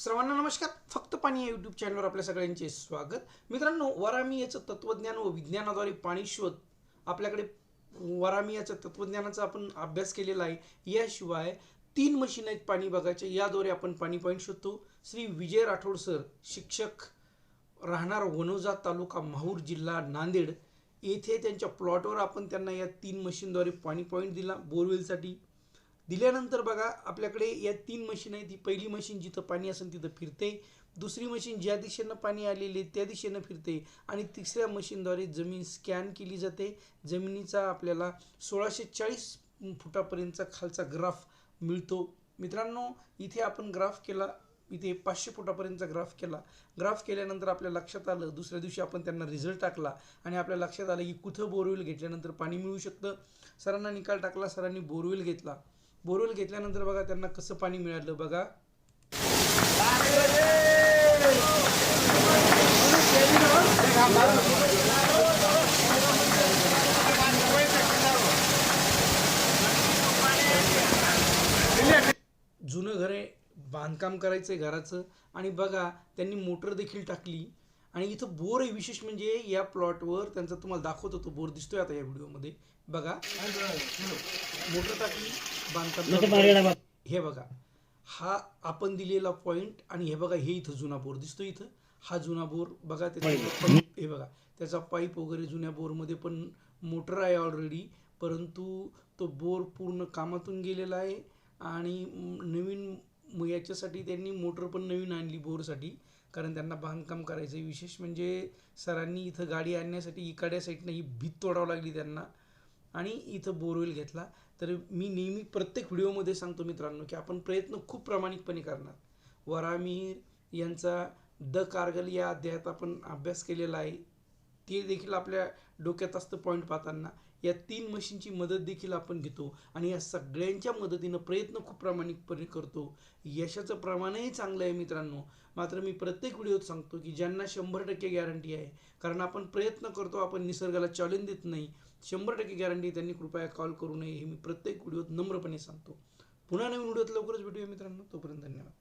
सर्वांना नमस्कार. फक्त पाणी या यूट्यूब चॅनलवर आपल्या सगळ्यांचे स्वागत. मित्रांनो वरामी याचं तत्त्वज्ञान व विज्ञानाद्वारे पाणी शोध आपल्याकडे वरामी याच्या तत्त्वज्ञानाचा आपण अभ्यास केलेला आहे. याशिवाय तीन मशीन आहेत पाणी बघायचे याद्वारे आपण पाणी पॉईंट शोधतो. श्री विजय राठोड सर शिक्षक राहणार वनोजा तालुका माहूर जिल्हा नांदेड. येथे त्यांच्या प्लॉटवर आपण त्यांना या तीन मशीनद्वारे पाणी पॉईंट दिला. बोरवेलसाठी दिल्यानंतर बघा आपल्याकडे या तीन मशीन आहेत. ती पहिली मशीन जिथं पाणी असेल तिथं फिरते. दुसरी मशीन ज्या दिशेनं पाणी आलेले त्या दिशेनं फिरते. आणि तिसऱ्या मशीनद्वारे जमीन स्कॅन केली जाते. जमिनीचा आपल्याला सोळाशे चाळीस फुटापर्यंतचा खालचा ग्राफ मिळतो. मित्रांनो इथे आपण ग्राफ केला. इथे पाचशे फुटापर्यंतचा ग्राफ केला. ग्राफ केल्यानंतर आपल्या लक्षात आलं दुसऱ्या दिवशी आपण त्यांना रिझल्ट टाकला. आणि आपल्या लक्षात आलं की कुठं बोरवेल घेतल्यानंतर पाणी मिळू शकतं. सरांना निकाल टाकला सरांनी बोरवेल घेतला. बोरवेल घेतल्यानंतर बघा त्यांना कसं पाणी मिळालं बघा. जुनं घर आहे बांधकाम करायचं आहे घराचं. आणि बघा त्यांनी मोटर देखील टाकली. आणि इथं बोर आहे विशेष म्हणजे या प्लॉटवर त्यांचा तुम्हाला दाखवतो तो बोर दिसतोय आता या व्हिडिओमध्ये. बघा. मोटर टाकली बांधकाम हे बघा. हा आपण दिलेला पॉइंट आणि हे बघा हे इथं जुना बोर दिसतो इथं. हा जुना बोर बघा त्याचा हे बघा. त्याचा पाईप वगैरे जुन्या बोरमध्ये पण मोटर आहे ऑलरेडी परंतु तो बोर पूर्ण कामातून गेलेला आहे आणि नवीन त्याच्यासाठी याच्यासाठी त्यांनी मोटर पण नवीन आणली बोरसाठी. कारण त्यांना बांधकाम करायचं आहे विशेष म्हणजे सरांनी इथं गाडी आणण्यासाठी इकाड्या साईडनं ही भीत तोडावं लागली त्यांना. आणि इथं बोरवेल घेतला. तर मी नेहमी प्रत्येक व्हिडिओमध्ये सांगतो मित्रांनो की आपण प्रयत्न खूप प्रामाणिकपणे करणार. वरामीर यांचा द कारगल या अध्यायात आपण अभ्यास केलेला आहे. ते देखील आपल्या डोक्यात असतं पॉईंट पाहताना. या तीन मशीनची मदत देखील आपण घेतो आणि या सगळ्यांच्या मदतीनं प्रयत्न खूप प्रामाणिकपणे करतो. यशाचं प्रमाणही चांगलं आहे मित्रांनो. मात्र मी प्रत्येक व्हिडिओत सांगतो की ज्यांना शंभर टक्के गॅरंटी आहे कारण आपण प्रयत्न करतो आपण निसर्गाला चॅलेंज देत नाही. शंभर टक्के गॅरंटी त्यांनी कृपया कॉल करू नये हे मी प्रत्येक व्हिडिओत नम्रपणे सांगतो. पुन्हा नवीन व्हिडिओत लवकरच भेटूया मित्रांनो. तोपर्यंत धन्यवाद.